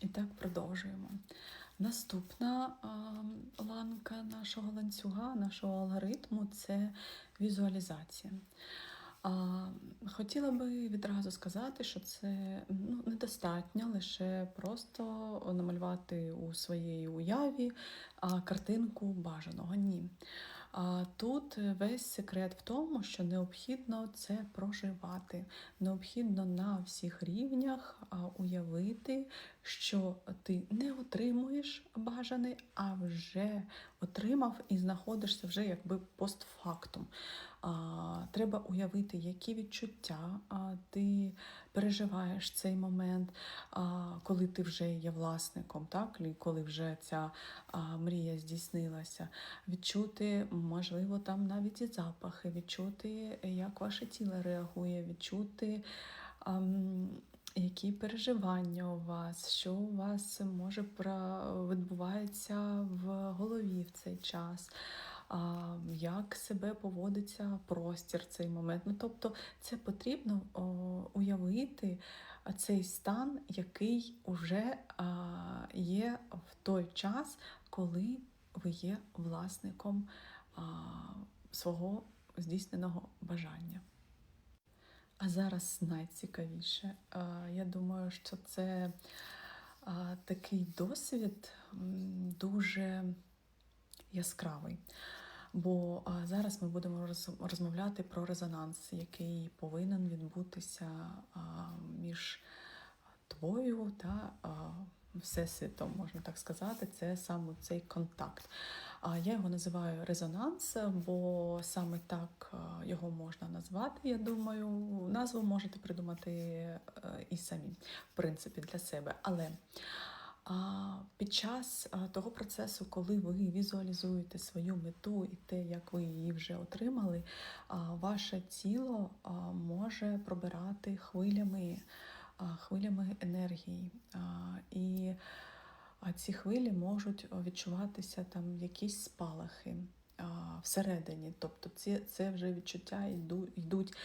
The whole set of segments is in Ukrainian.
І так продовжуємо. Наступна а, ланка нашого ланцюга, нашого алгоритму це візуалізація. А, Хотіла би відразу сказати, що це ну, недостатньо лише просто намалювати у своїй уяві а, картинку бажаного. Ні. А тут весь секрет в тому, що необхідно це проживати. Необхідно на всіх рівнях уявити, що ти не отримуєш бажаний, а вже отримав і знаходишся вже якби постфактум. Треба уявити, які відчуття ти переживаєш цей момент, коли ти вже є власником, так? коли вже ця мрія здійснилася. Відчути, можливо, там навіть і запахи, відчути, як ваше тіло реагує, відчути. Які переживання у вас, що у вас може відбувається в голові в цей час, як себе поводиться простір в цей момент. Ну, Тобто це потрібно уявити цей стан, який вже а, є в той час, коли ви є власником свого здійсненого бажання. А зараз найцікавіше. Я думаю, що це такий досвід дуже яскравий. Бо зараз ми будемо розмовляти про резонанс, який повинен відбутися між тобою та всесвітом, можна так сказати, це саме цей контакт. А я його називаю резонанс, бо саме так його можна назвати. Я думаю, назву можете придумати е, і самі, в принципі, для себе. Але під час того процесу, коли ви візуалізуєте свою мету і те, як ви її вже отримали, ваше тіло може пробирати хвилями, хвилями енергії. І ці хвилі можуть відчуватися там якісь спалахи всередині. Тобто це, це вже відчуття йдуть.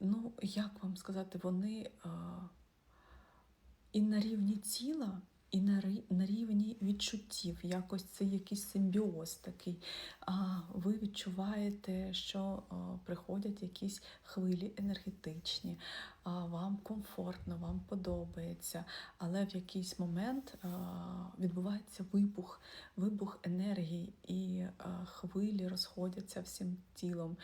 ну, як вам сказати, вони. І на рівні тіла, і на рівні відчуттів. Якось це якийсь симбіоз такий. А ви відчуваєте, що приходять якісь хвилі енергетичні, а вам комфортно, вам подобається, але в якийсь момент відбувається вибух, вибух енергії, і хвилі розходяться всім тілом.